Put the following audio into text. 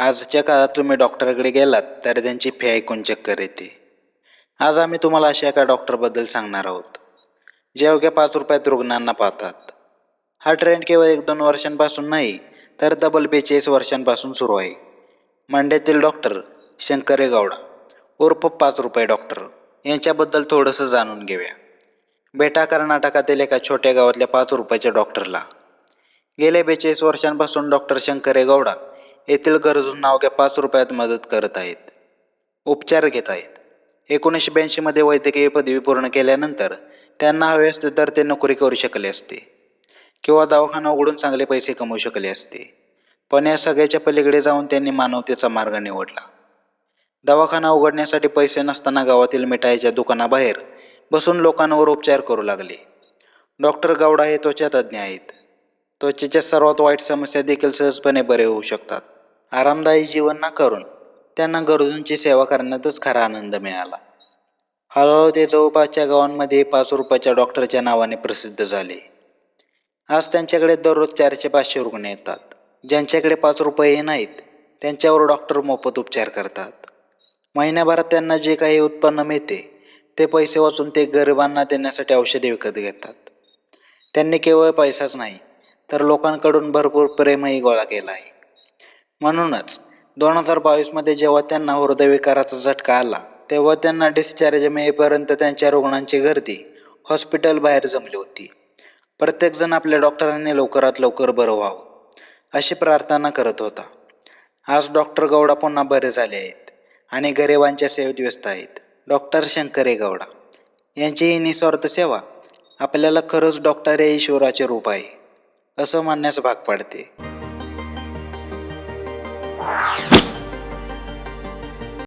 आजच्या काळात तुम्ही डॉक्टरकडे गेलात तर त्यांची फी ऐकून चक्कर येते. आज आम्ही तुम्हाला अशा एका डॉक्टरबद्दल सांगणार आहोत. जे अवघ्या पाच रुपयात रुग्णांना पाहतात. हा ट्रेंड केवळ एक दोन वर्षांपासून नाही तर तब्बल बेचाळीस वर्षांपासून सुरू आहे. मंड्यातील डॉक्टर शंकरे गौडा उर्फ पाच रुपये डॉक्टर यांच्याबद्दल थोडंसं जाणून घेऊया. बेटा कर्नाटकातील एका छोट्या गावातल्या पाच रुपयाच्या डॉक्टरला. गेल्या बेचाळीस वर्षांपासून डॉक्टर शंकरे गौडा येथील गरजूंना अवघ्या पाच रुपयात मदत करत आहेत. उपचार घेत आहेत. एकोणीसशे ब्याऐंशीमध्ये वैद्यकीय पदवी पूर्ण केल्यानंतर त्यांना हवे असते तर ते नोकरी करू शकले असते. किंवा दवाखाना उघडून चांगले पैसे कमवू शकले असते. पण या सगळ्याच्या पलीकडे जाऊन त्यांनी मानवतेचा मार्ग निवडला. दवाखाना उघडण्यासाठी पैसे नसताना गावातील मिठाईच्या दुकानाबाहेर बसून लोकांवर उपचार करू लागले. डॉक्टर गौडा हे त्वचा तज्ज्ञ आहेत. त्वचेच्या सर्वात वाईट समस्या देखील सहजपणे बरे होऊ शकतात. आरामदायी जीवन ना करून त्यांना गरजूंची सेवा करण्यातच खरा आनंद मिळाला. हळूहळू ते जवळपासच्या गावांमध्ये पाच रुपयाच्या डॉक्टरच्या नावाने प्रसिद्ध झाले. आज त्यांच्याकडे दररोज चारशे पाचशे रुग्ण येतात. ज्यांच्याकडे पाच रुपये नाहीत त्यांच्यावर डॉक्टर मोफत उपचार करतात. महिन्याभरात त्यांना जे काही उत्पन्न मिळते ते पैसे वाचून ते गरिबांना देण्यासाठी औषधे विकत घेतात. त्यांनी केवळ पैसाच नाही तर लोकांकडून भरपूर प्रेमही गोळा केला आहे. म्हणूनच दोन हजार बावीसमध्ये जेव्हा त्यांना हृदयविकाराचा झटका आला तेव्हा त्यांना डिस्चार्ज मिळेपर्यंत त्यांच्या रुग्णांची गर्दी हॉस्पिटल बाहेर जमली होती. प्रत्येकजण आपल्या डॉक्टरांनी लवकरात लवकर बरं व्हावं अशी प्रार्थना करत होता. आज डॉक्टर गौडा पुन्हा बरे झाले आहेत आणि गरिबांच्या सेवेत व्यस्त आहेत. डॉक्टर शंकरे गौडा यांची ही निस्वार्थ सेवा आपल्याला खरंच डॉक्टर हे ईश्वराचे रूप आहे असं म्हणण्यास भाग पाडते. Música